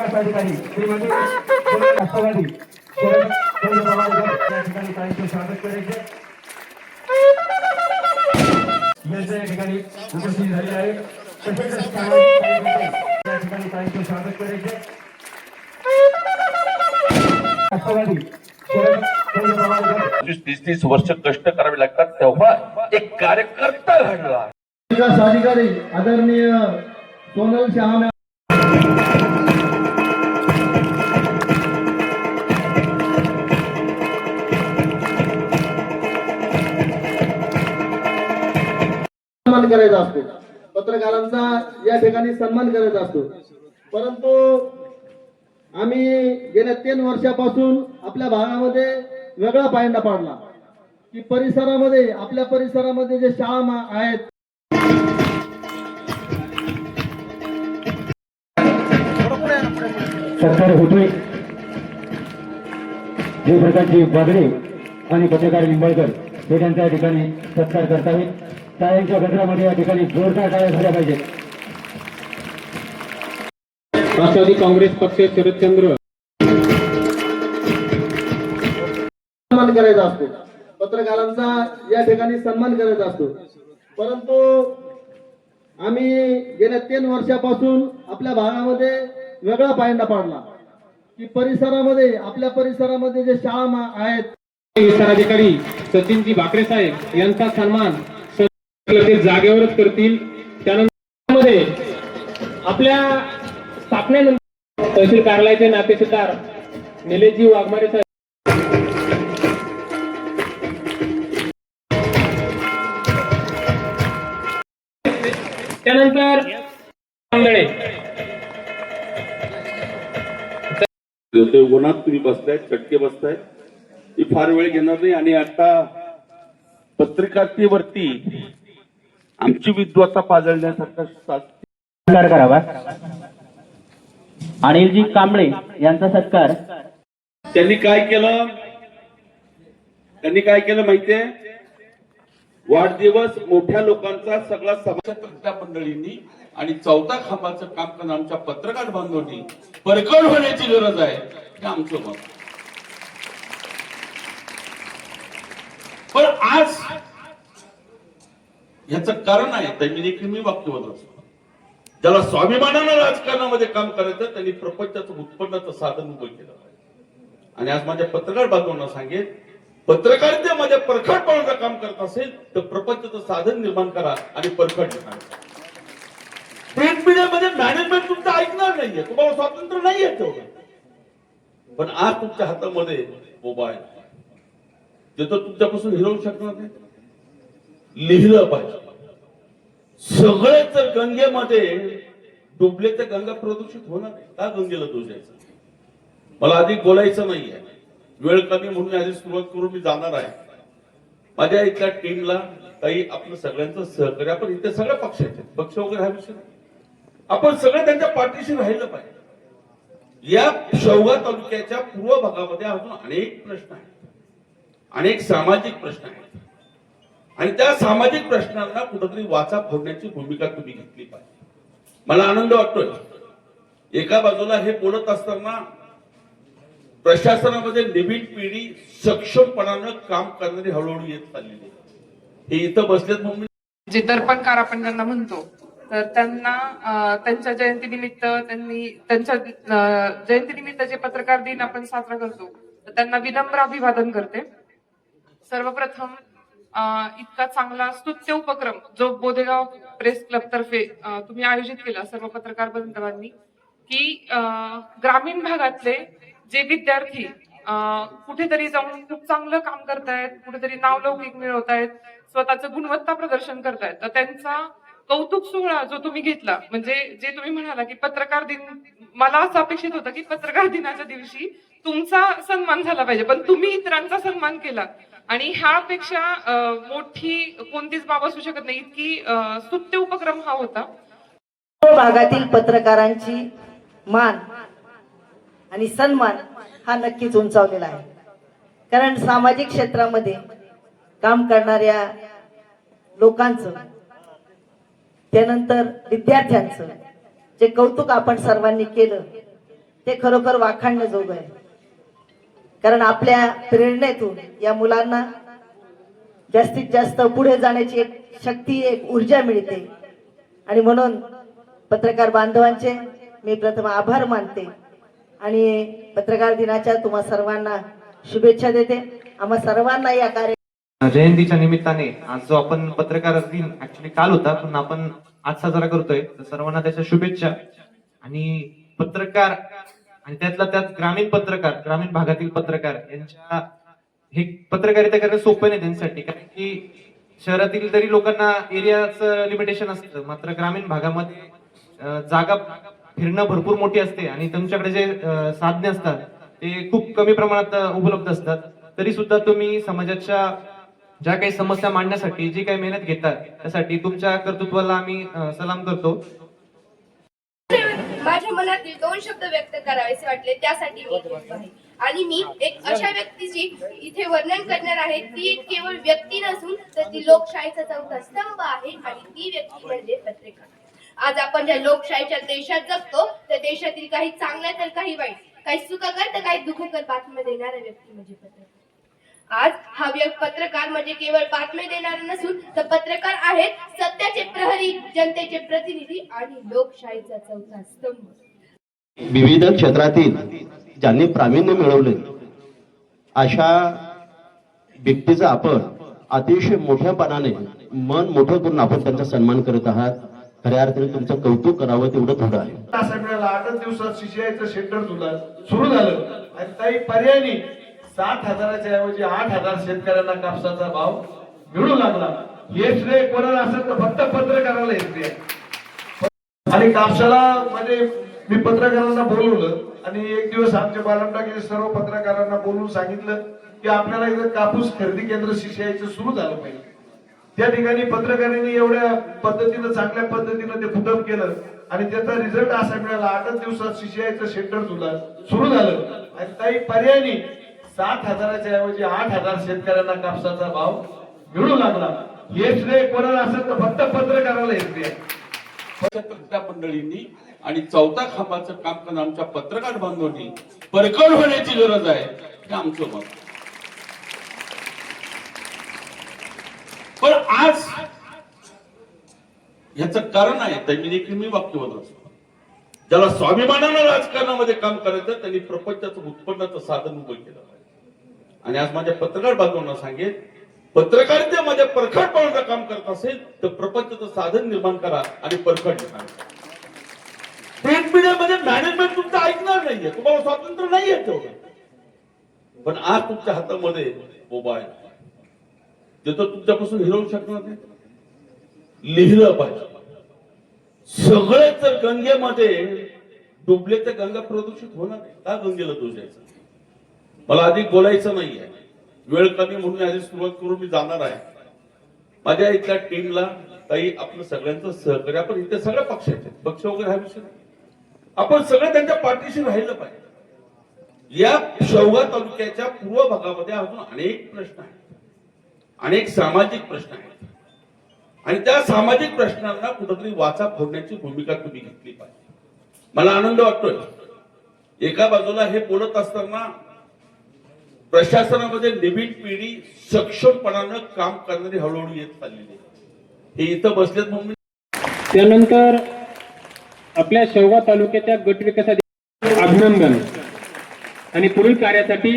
विकास अधिकारी श्रीमती राष्ट्रवादी शरद चंद्र पवार गट या ठिकाणी ताईंचे स्वागत करायचे. यांच्या या ठिकाणी उपस्थित झाले आहे. तसेच सामाजिक कार्यकर्ते या ठिकाणी ताईंचे स्वागत करायचे. राष्ट्रवादी शरद चंद्र पवार गट पंचवीस तीस तीस वर्ष कष्ट करावे लागतात तेव्हा एक कार्यकर्ता घडला. विकास अधिकारी आदरणीय सोनल शहा करायचा असतो. पत्रकारांचा या ठिकाणी सन्मान करायचा असतो. परंतु आम्ही गेल्या तीन वर्षापासून आपल्या भागामध्ये वेगळा पायंडा पाडला. की परिसरामध्ये आपल्या परिसरामध्ये जे शाळा आहेत. सत्कार होतोय. जयप्रकाशजी बागडे आणि पत्रकार निंबाळकर हे त्यांच्या ठिकाणी सत्कार करतावेत टाळ्यांच्या गजरामध्ये या ठिकाणी जोरदार टाळ्या झाल्या पाहिजेत. राष्ट्रवादी काँग्रेस पक्ष शरदचंद्र. सन्मान करायचा असतो. पत्रकारांचा या ठिकाणी सन्मान करायचा असतो. परंतु आम्ही गेल्या तीन वर्षापासून आपल्या भागामध्ये वेगळा पायंडा पाडला. की परिसरामध्ये आपल्या परिसरामध्ये जे शाळा मा- आहेत. विस्तार अधिकारी सचिनजी भाकरे साहेब यांचा सन्मान ते जागेवरच करतील. त्यानंतरमध्ये आपल्या स्थापनेनंतर तहसील कार्यालयाचे नातेसदार निलेशजी वाघमारे साहेब. त्यानंतर मंडळे. उन्हात तुम्ही बसताय चटके बसताय ती फार वेळ घेणार नाही आणि आता पत्रकारितेवरती आमची विद्वत्ता पाजळण्यासारखा सत्कार करावा. अनिलजी कांबळे यांचा सत्कार. त्यांनी काय केलं? त्यांनी काय केलं माहितीये? वाढदिवस मोठ्या लोकांचा सगळा समाजातल्या मंडळींनी आणि चौथा खांबाचं काम करणं आमच्या पत्रकार बांधवांनी परकड होण्याची गरज आहे हे आमचं मत. पण आज याचं कारण आहे त्यांनी देखील मी वाक्य असतो ज्याला स्वाभिमानानं राजकारणामध्ये काम करायचं त्यांनी प्रपंचाचं उत्पन्नाचं साधन उभं केलं आणि आज माझ्या पत्रकार बांधवांना सांगेल पत्रकारितेमध्ये परखडपणाचं काम करत असेल तर प्रपंचाचं साधन निर्माण करा आणि परखड निर्माण करा प्रिंट मीडियामध्ये मॅनेजमेंट तुमचं ऐकणार नाहीये तुम्हाला स्वातंत्र्य नाहीये तेवढं. पण आज तुमच्या हातामध्ये मोबाईल. ते तर तुमच्यापासून हिरवू शकणार नाही. लिहिलं पाहिजे. सगळेच जर गंगेमध्ये डुबले तर गंगा प्रदूषित होणार नाही. का गंगेला दोष द्यायचा? मला अधिक बोलायचं नाहीये. वेळ कमी म्हणून आधी सुरुवात करून मी जाणार आहे. माझ्या इथल्या टीमला काही आपलं सगळ्यांचं सहकार्य आपण इथे सगळ्या पक्षाचे पक्ष वगैरे हा विषय आपण सगळे त्यांच्या पाठीशी राहिलं पाहिजे. या शौगा तालुक्याच्या पूर्व भागामध्ये अजून अनेक प्रश्न आहेत. अनेक सामाजिक प्रश्न आहेत. आणि त्या सामाजिक प्रश्नांना कुठेतरी वाचा फोडण्याची भूमिका तुम्ही घेतली पाहिजे. मला आनंद वाटतोय. एका बाजूला हे बोलत असताना प्रशासनामध्ये नवीन पिढी सक्षमपणानं काम करणारी हळूहळू येत चाललेली हे इथं बसलेत म्हणून जे दर्पणकार आपण त्यांना म्हणतो तर त्यांना त्यांच्या जयंतीनिमित्त त्यांनी त्यांच्या जयंतीनिमित्त जे पत्रकार दिन आपण साजरा करतो तर त्यांना विनम्र अभिवादन करते. सर्वप्रथम इतका चांगला स्तुत्य उपक्रम जो बोदेगाव प्रेस क्लब तर्फे तुम्ही आयोजित केला सर्व पत्रकार बांधवांनी की ग्रामीण भागातले जे विद्यार्थी कुठेतरी जाऊन खूप चांगलं काम करतायत कुठेतरी नावलौकिक मिळवतायत स्वतःचं गुणवत्ता प्रदर्शन करतायत तर त्यांचा कौतुक सोहळा जो तुम्ही घेतला म्हणजे जे तुम्ही म्हणाला की पत्रकार दिन मला असं अपेक्षित होतं की पत्रकार दिनाच्या दिवशी तुमचा सन्मान झाला पाहिजे पण तुम्ही इतरांचा सन्मान केला आणि ह्यापेक्षा मोठी कोणतीच बाब असू शकत नाही. इतकी सुत्य स्तुत्य उपक्रम हा होता. भागातील पत्रकारांची मान आणि सन्मान हा नक्कीच उंचावलेला आहे. कारण सामाजिक क्षेत्रामध्ये काम करणाऱ्या लोकांचं त्यानंतर विद्यार्थ्यांचं जे कौतुक आपण सर्वांनी केलं ते खरोखर वाखाणण्याजोगं आहे. कारण आपल्या प्रेरणेतून या मुलांना जास्तीत जास्त पुढे जाण्याची एक शक्ती एक ऊर्जा मिळते. आणि म्हणून पत्रकार बांधवांचे मी प्रथम आभार मानते. आणि पत्रकार दिनाच्या तुम्हा सर्वांना शुभेच्छा देते. आम्हा सर्वांना या कार्य जयंतीच्या निमित्ताने आज जो आपण पत्रकार दिन ऍक्च्युली काल होता पण आपण आज साजरा करतोय. तर सर्वांना त्याच्या शुभेच्छा. आणि पत्रकार आणि त्यातला त्यात ग्रामीण पत्रकार ग्रामीण भागातील पत्रकार यांच्या हे पत्रकारिता करणं सोपं नाही त्यांच्यासाठी. कारण की शहरातील तरी लोकांना एरियाचं लिमिटेशन असतं. मात्र ग्रामीण भागामध्ये जागा फिरणं भरपूर मोठी असते आणि तुमच्याकडे जे साधने असतात ते खूप कमी प्रमाणात उपलब्ध असतात. तरी सुद्धा तुम्ही समाजाच्या ज्या काही समस्या मांडण्यासाठी जी काही मेहनत घेतात त्यासाठी तुमच्या कर्तृत्वाला आम्ही सलाम करतो. माझ्या मनातील दोन शब्द व्यक्त करावेसे वाटले त्यासाठी मी आहे. आणि मी एक अशा व्यक्तीची इथे वर्णन करणार आहे ती केवळ व्यक्ती नसून तर ती लोकशाहीचा चौथा स्तंभ आहे आणि ती व्यक्ती म्हणजे पत्रकार. आज आपण ज्या लोकशाहीच्या देशात जगतो त्या देशातील काही चांगल्या तर काही वाईट काही सुखकर तर काही दुःखकर बातम्या देणाऱ्या व्यक्ती म्हणजे पत्रकार. आज हा व्यक् पत्रकार म्हणजे केवळ बातम्या देणारे नसून तर पत्रकार आहेत सत्याचे प्रहरी जनतेचे प्रतिनिधी आणि लोकशाहीचा चौथा स्तंभ. विविध क्षेत्रातील ज्यांनी प्रावीण्य मिळवले अशा व्यक्तीचा आपण अतिशय मोठ्यापणाने मन मोठं करून आपण त्यांचा सन्मान करत आहात. खऱ्या अर्थाने तुमचं कौतुक करावं तेवढं थोडं आहे. असेंब्लीला आठच दिवसात सीसीआयचं सेंटर सुद्धा सुरू झालं. आणि काही पर्यायी सात हजाराच्या ऐवजी आठ हजार शेतकऱ्यांना कापसाचा भाव मिळू लागला. हे श्रेय कोणाला असेल तर फक्त पत्रकाराला येते आणि कापसाला म्हणजे मी पत्रकारांना बोलवलं आणि एक दिवस आमच्या बालमटाकीच्या सर्व पत्रकारांना बोलून सांगितलं की आपल्याला इथं कापूस खरेदी केंद्र सीसीआयचं सुरू झालं पाहिजे. त्या ठिकाणी पत्रकारांनी एवढ्या पद्धतीनं चांगल्या पद्धतीनं ते पुटअप केलं आणि त्याचा रिझल्ट असा मिळाला. आठच दिवसात सीसीआयचं सेंटर सुद्धा सुरू झालं. आणि काही पर्यायी सात हजाराच्या ऐवजी आठ हजार शेतकऱ्यांना कापसाचा भाव मिळू लागला. हे श्रेय कोणाला असेल तर फक्त पत्रकाराला येते पत्रकार मंडळींनी आणि चौथा खांबाचं काम करून आमच्या पत्रकार बांधवांनी परकड होण्याची गरज आहे हे आमचं मत. पण आज याच कारण आहे त्यांनी मी देखील मी वाक्यवत असतो. ज्याला स्वाभिमानानं राजकारणामध्ये काम करायचं त्यांनी प्रपंचाचं उत्पन्नाचं साधन उभं केलं आणि आज माझ्या पत्रकार बांधवांना सांगेल पत्रकारितेमध्ये परखडपणाचं काम करत असेल तर प्रपंचाचं साधन निर्माण करा आणि परखड निर्माण करा प्रिंट मीडियामध्ये मॅनेजमेंट तुमचं ऐकणार नाहीये. तुम्हाला स्वातंत्र्य नाहीये तेवढं. पण आज तुमच्या हातामध्ये मोबाईल ते तर तुमच्यापासून हिरवू शकणार नाही. लिहिलं पाहिजे. सगळे गंगेमध्ये डुबले तर गंगा प्रदूषित होणार नाही का गंगेला दोष मला अधिक बोलायचं नाहीये. वेळ कमी म्हणून आधी सुरुवात करून मी जाणार आहे. माझ्या इथल्या टीमला काही आपलं सगळ्यांचं सहकार्य आपण इथे सगळ्या पक्षाचे आहेत. पक्ष वगैरे हा विषय नाही. आपण सगळे त्यांच्या पाठीशी राहिलं पाहिजे. या शेवगा तालुक्याच्या पूर्व भागामध्ये अजून अनेक प्रश्न आहेत. अनेक सामाजिक प्रश्न आहेत. आणि त्या सामाजिक प्रश्नांना कुठंतरी वाचा फोडण्याची भूमिका तुम्ही घेतली पाहिजे. मला आनंद वाटतोय. एका बाजूला हे बोलत असताना प्रशासनामध्ये नवीन पिढी सक्षमपणानं काम करणारी हळूहळू येत चाललेली आहे. हे इथं बसलेत म्हणून त्यानंतर आपल्या शेवगा तालुक्याच्या गट विकासाधिकारी अभिनंदन आणि पुढील कार्यासाठी